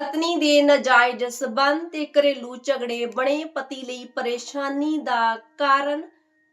ਪਤਨੀ ਦੇ ਨਾਜਾਇਜ਼ ਸਬੰਧ ਤੇ ਘਰੇਲੂ ਝਗੜੇ ਬਣੇ। ਪਤੀ ਲਈ ਪਰੇਸ਼ਾਨੀ ਦਾ ਕਾਰਨ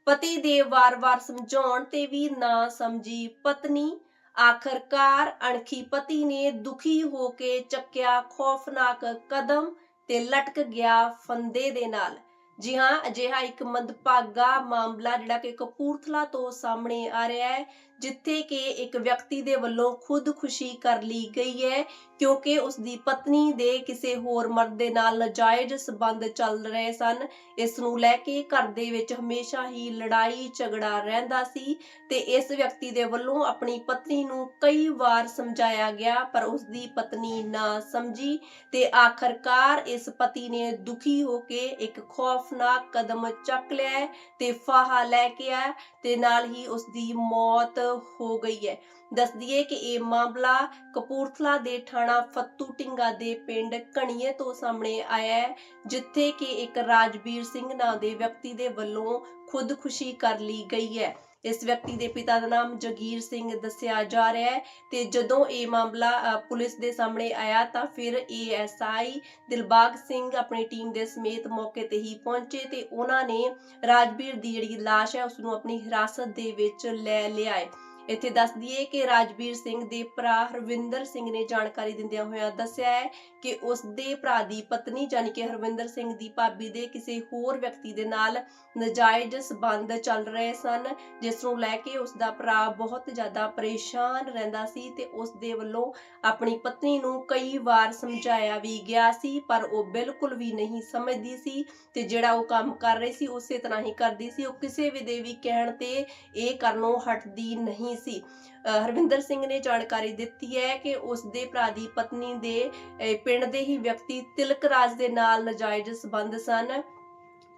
ਪਤੀ ਦੇ ਵਾਰ-ਵਾਰ ਸਮਝਾਉਣ ਤੇ ਵੀ ਨਾ ਸਮਝੀ ਪਤਨੀ। ਆਖਰਕਾਰ ਅਣਖੀ ਪਤੀ ਨੇ ਦੁਖੀ ਹੋ ਕੇ ਚੱਕਿਆ ਖੌਫਨਾਕ ਕਦਮ ਤੇ ਲਟਕ ਗਿਆ ਫੰਦੇ ਦੇ ਨਾਲ। ਜੀ ਹਾਂ, ਅਜਿਹਾ ਇੱਕ ਮੰਦਭਾਗਾ ਮਾਮਲਾ ਜਿਹੜਾ ਕਿ ਕਪੂਰਥਲਾ ਤੋਂ ਸਾਹਮਣੇ ਆ ਰਿਹਾ ਹੈ ਜਿੱਥੇ ਕਿ ਇੱਕ ਵਿਅਕਤੀ ਦੇ ਵੱਲੋਂ ਖੁਦਕੁਸ਼ੀ ਕਰ ਲਈ ਗਈ ਹੈ, ਕਿਉਂਕਿ ਉਸ ਦੀ ਪਤਨੀ ਦੇ ਕਿਸੇ ਹੋਰ ਮਰਦ ਦੇ ਨਾਲ ਨਾਜਾਇਜ਼ ਸਬੰਧ ਚੱਲ ਰਹੇ ਸਨ। ਇਸ ਨੂੰ ਲੈ ਕੇ ਘਰ ਦੇ ਵਿੱਚ ਹਮੇਸ਼ਾ ਹੀ ਲੜਾਈ ਝਗੜਾ ਰਹਿੰਦਾ ਸੀ ਤੇ ਇਸ ਵਿਅਕਤੀ ਦੇ ਵੱਲੋਂ ਆਪਣੀ ਪਤਨੀ ਨੂੰ ਕਈ ਵਾਰ ਸਮਝਾਇਆ ਗਿਆ, ਪਰ ਉਸ ਦੀ ਪਤਨੀ ਨਾ ਸਮਝੀ ਤੇ ਆਖਰਕਾਰ ਇਸ ਪਤੀ ਨੇ ਦੁਖੀ ਹੋ ਕੇ ਇੱਕ ਖੌਫਨਾਕ ਕਦਮ ਚੱਕ ਲਿਆ ਤੇ ਫਾਹਾ ਲੈ ਕੇ ਆ ਤੇ ਨਾਲ ਹੀ ਉਸ ਦੀ ਮੌਤ ਹੋ ਗਈ ਹੈ। ਦੱਸਦੀਏ ਕਿ ਇਹ ਮਾਮਲਾ ਕਪੂਰਥਲਾ ਦੇ ਥਾਣਾ ਫੱਤੂ ਟਿੰਗਾ ਦੇ ਪਿੰਡ ਕਣੀਏ ਤੋਂ ਸਾਹਮਣੇ ਆਇਆ ਹੈ, ਜਿੱਥੇ ਕਿ ਇੱਕ ਰਾਜਵੀਰ ਸਿੰਘ ਨਾਂ ਦੇ ਵਿਅਕਤੀ ਦੇ ਵੱਲੋਂ ਖੁਦਕੁਸ਼ੀ ਕਰ ਲਈ ਗਈ ਹੈ। ਇਸ ਵਿਅਕਤੀ ਦੇ ਪਿਤਾ ਦਾ ਨਾਮ ਜਗੀਰ ਸਿੰਘ ਦੱਸਿਆ ਜਾ ਰਿਹਾ ਹੈ ਤੇ ਜਦੋਂ ਇਹ ਮਾਮਲਾ ਪੁਲਿਸ ਦੇ ਸਾਹਮਣੇ ਆਇਆ ਤਾਂ ਫਿਰ ਏਐਸਆਈ ਦਿਲਬਾਗ ਸਿੰਘ ਆਪਣੀ ਟੀਮ ਦੇ ਸਮੇਤ ਮੌਕੇ ਤੇ ਹੀ ਪਹੁੰਚੇ ਤੇ ਉਹਨਾਂ ਨੇ ਰਾਜਵੀਰ ਦੀ ਜਿਹੜੀ ਲਾਸ਼ ਹੈ ਉਸ ਨੂੰ ਆਪਣੀ ਹਿਰਾਸਤ ਦੇ ਵਿੱਚ ਲੈ ਲਿਆ ਹੈ ਇੱਥੇ ਦੱਸ ਦਈਏ ਕਿ ਰਾਜਵੀਰ ਸਿੰਘ ਦੇ ਭਰਾ ਹਰਵਿੰਦਰ ਸਿੰਘ ਨੇ ਜਾਣਕਾਰੀ ਦਿੰਦਿਆਂ ਹੋਇਆਂ ਦੱਸਿਆ ਹੈ ਕਿ ਉਸ ਦੇ ਭਰਾ ਦੀ ਪਤਨੀ ਜਾਨੀ ਕਿ ਹਰਵਿੰਦਰ ਸਿੰਘ ਦੀ ਭਾਬੀ ਦੇ ਕਿਸੇ ਹੋਰ ਵਿਅਕਤੀ ਦੇ ਨਾਲ ਨਜਾਇਜ਼ ਸਬੰਧ ਚੱਲ ਰਹੇ ਸਨ, ਜਿਸ ਨੂੰ ਲੈ ਕੇ ਉਸ ਦਾ ਭਰਾ ਬਹੁਤ ਜ਼ਿਆਦਾ ਪਰੇਸ਼ਾਨ ਰਹਿੰਦਾ ਸੀ ਤੇ ਉਸ ਦੇ ਵੱਲੋਂ ਆਪਣੀ ਪਤਨੀ ਨੂੰ ਕਈ ਵਾਰ ਸਮਝਾਇਆ ਵੀ ਗਿਆ ਸੀ, ਪਰ ਉਹ ਬਿਲਕੁਲ ਵੀ ਨਹੀਂ ਸਮਝਦੀ ਸੀ ਤੇ ਜਿਹੜਾ ਉਹ ਕੰਮ ਕਰ ਰਹੀ ਸੀ ਉਸੇ ਤਰ੍ਹਾਂ ਹੀ ਕਰਦੀ ਸੀ। ਉਹ ਕਿਸੇ ਵੀ ਦੇ ਵੀ ਕਹਿਣ ਤੇ ਇਹ ਕਰਨੋਂ ਹਟਦੀ ਨਹੀਂ ਸੀ। ਹਰਵਿੰਦਰ ਸਿੰਘ ਨੇ ਜਾਣਕਾਰੀ ਦਿੱਤੀ ਹੈ ਕਿ ਉਸ ਦੇ ਭਰਾ ਦੀ ਪਤਨੀ ਦੇ ਪਿੰਡ ਦੇ ਹੀ ਵਿਅਕਤੀ ਤਿਲਕ ਰਾਜ ਦੇ ਨਾਲ ਨਾਜਾਇਜ਼ ਸਬੰਧ ਸਨ।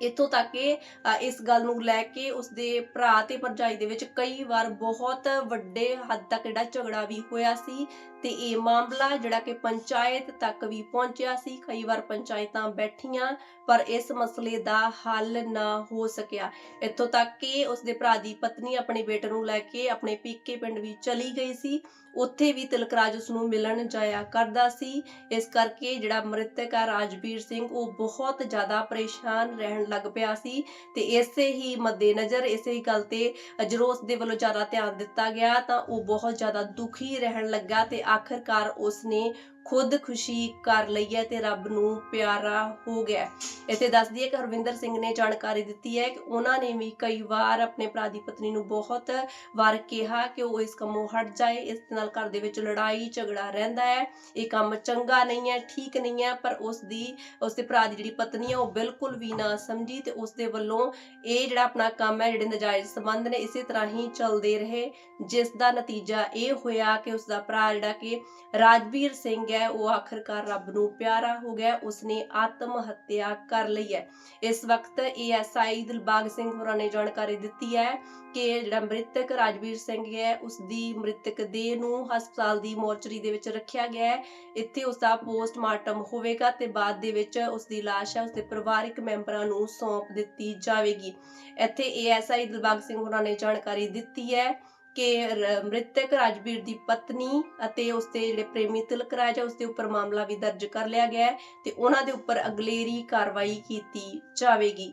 ਇੱਥੋਂ ਤੱਕ ਕਿ ਇਸ ਗੱਲ ਨੂੰ ਲੈ ਕੇ ਉਸਦੇ ਭਰਾ ਤੇ ਭਰਜਾਈ ਦੇ ਵਿੱਚ ਕਈ ਵਾਰ ਬਹੁਤ ਵੱਡੇ ਹੱਦ ਤੱਕ ਜਿਹੜਾ ਝਗੜਾ ਵੀ ਹੋਇਆ ਸੀ ਤੇ ਇਹ ਮਾਮਲਾ ਜਿਹੜਾ ਕਿ ਪੰਚਾਇਤ ਤੱਕ ਵੀ ਪਹੁੰਚਿਆ ਸੀ, ਕਈ ਵਾਰ ਪੰਚਾਇਤਾਂ ਬੈਠੀਆਂ, ਪਰ ਇਸ ਮਸਲੇ ਦਾ ਹੱਲ ਨਾ ਹੋ ਸਕਿਆ। ਇੱਥੋਂ ਤੱਕ ਕਿ ਉਸ ਦੇ ਭਰਾ ਦੀ ਪਤਨੀ ਆਪਣੇ ਬੇਟੇ ਨੂੰ ਲੈ ਕੇ ਆਪਣੇ ਪੀਕੇ ਪਿੰਡ ਵੀ ਚਲੀ ਗਈ ਸੀ। ਉੱਥੇ ਵੀ ਤਿਲਕਰਾਜ ਉਸ ਨੂੰ ਮਿਲਣ ਜਾਇਆ ਕਰਦਾ ਸੀ। ਇਸ ਕਰਕੇ ਜਿਹੜਾ ਮ੍ਰਿਤਕ ਆ ਰਾਜਵੀਰ ਸਿੰਘ, ਉਹ ਬਹੁਤ ਜ਼ਿਆਦਾ ਪਰੇਸ਼ਾਨ ਰਹਿਣ ਲੱਗ ਪਿਆ ਸੀ ਤੇ ਇਸੇ ਹੀ ਮੱਦੇਨਜ਼ਰ ਇਸੇ ਹੀ ਗੱਲ ਤੇ ਜਦੋਂ ਉਸ ਦੇ ਵੱਲੋਂ ਜ਼ਿਆਦਾ ਧਿਆਨ ਦਿੱਤਾ ਗਿਆ ਤਾਂ ਉਹ ਬਹੁਤ ਜ਼ਿਆਦਾ ਦੁਖੀ ਰਹਿਣ ਲੱਗਾ ਤੇ ਆਖਰਕਾਰ ਉਸ ਨੇ ਖੁਦਕੁਸ਼ੀ ਕਰ ਲਈ ਹੈ ਤੇ ਰੱਬ ਨੂੰ ਪਿਆਰਾ ਹੋ ਗਿਆ ਇੱਥੇ ਦੱਸਦੀ ਦਈਏ ਕਿ ਹਰਵਿੰਦਰ ਸਿੰਘ ਨੇ ਜਾਣਕਾਰੀ ਦਿੱਤੀ ਹੈ ਕਿ ਉਹਨਾਂ ਨੇ ਵੀ ਕਈ ਵਾਰ ਆਪਣੇ ਭਰਾ ਦੀ ਪਤਨੀ ਨੂੰ ਬਹੁਤ ਵਾਰ ਕਿਹਾ ਕਿ ਉਹ ਇਸ ਕੰਮੋਂ ਹਟ ਜਾਏ, ਇਸ ਨਾਲ ਘਰ ਦੇ ਵਿੱਚ ਲੜਾਈ ਝਗੜਾ ਰਹਿੰਦਾ ਹੈ। ਇਹ ਕੰਮ ਚੰਗਾ ਨਹੀਂ ਹੈ, ਠੀਕ ਨਹੀਂ ਹੈ, ਪਰ ਉਸ ਦੀ, ਉਸ ਦੇ ਭਰਾ ਦੀ ਜਿਹੜੀ ਪਤਨੀ ਹੈ ਉਹ ਬਿਲਕੁਲ ਵੀ ਨਾ ਸਮਝੀ ਤੇ ਉਸ ਦੇ ਵੱਲੋਂ ਇਹ ਜਿਹੜਾ ਆਪਣਾ ਕੰਮ ਹੈ, ਜਿਹੜੇ ਨਜਾਇਜ਼ ਸੰਬੰਧ ਨੇ, ਇਸੇ ਤਰ੍ਹਾਂ ਹੀ ਚੱਲਦੇ ਰਹੇ। ਜਿਸ ਦਾ ਨਤੀਜਾ ਇਹ ਹੋਇਆ ਕਿ ਉਸ ਦਾ ਭਰਾ ਜਿਹੜਾ ਕਿ ਰਾਜਵੀਰ ਸਿੰਘ ਹੈ, ਉਹ ਆਖਰਕਾਰ ਰੱਬ ਨੂੰ ਪਿਆਰਾ ਹੋ ਗਿਆ, ਉਸਨੇ ਆਤਮ ਹੱਤਿਆ ਕਰ ਲਈ ਹੈ। ਇਸ ਵਕਤ ਏਐਸਆਈ ਦਿਲਬਾਗ ਸਿੰਘ ਹੋਰਾਂ ਨੇ ਜਾਣਕਾਰੀ ਦਿੱਤੀ ਹੈ ਕਿ ਜਿਹੜਾ ਮ੍ਰਿਤਕ ਰਾਜਵੀਰ ਸਿੰਘ ਹੈ ਉਸ ਦੀ ਮ੍ਰਿਤਕ ਦੇਹ ਨੂੰ ਹਸਪਤਾਲ ਦੀ ਮੋਰਚਰੀ ਦੇ ਵਿੱਚ ਰੱਖਿਆ ਗਿਆ ਹੈ। ਇੱਥੇ ਉਸ ਦਾ ਪੋਸਟਮਾਰਟਮ ਹੋਵੇਗਾ ਤੇ ਬਾਅਦ ਦੇ ਵਿੱਚ ਉਸ ਦੀ ਲਾਸ਼ ਹੈ ਉਸ ਦੇ ਪਰਿਵਾਰਕ ਮੈਂਬਰਾਂ ਨੂੰ ਸੌਂਪ ਦਿੱਤੀ ਜਾਵੇਗੀ। ਇੱਥੇ ਏਐਸਆਈ ਦਿਲਬਾਗ ਸਿੰਘ ਹੋਰਾਂ ਨੇ ਜਾਣਕਾਰੀ ਦਿੱਤੀ ਹੈ ਕਿ ਮ੍ਰਿਤਕ ਰਾਜਵੀਰ ਦੀ ਪਤਨੀ ਅਤੇ ਉਸਦੇ ਜਿਹੜੇ ਪ੍ਰੇਮੀ ਤਿਲਕ ਰਾਜ ਹੈ ਉਸ ਉੱਪਰ ਮਾਮਲਾ ਵੀ ਦਰਜ ਕਰ ਲਿਆ ਗਿਆ ਹੈ ਤੇ ਉਹਨਾਂ ਦੇ ਉੱਪਰ ਅਗਲੇਰੀ ਕਾਰਵਾਈ ਕੀਤੀ ਜਾਵੇਗੀ।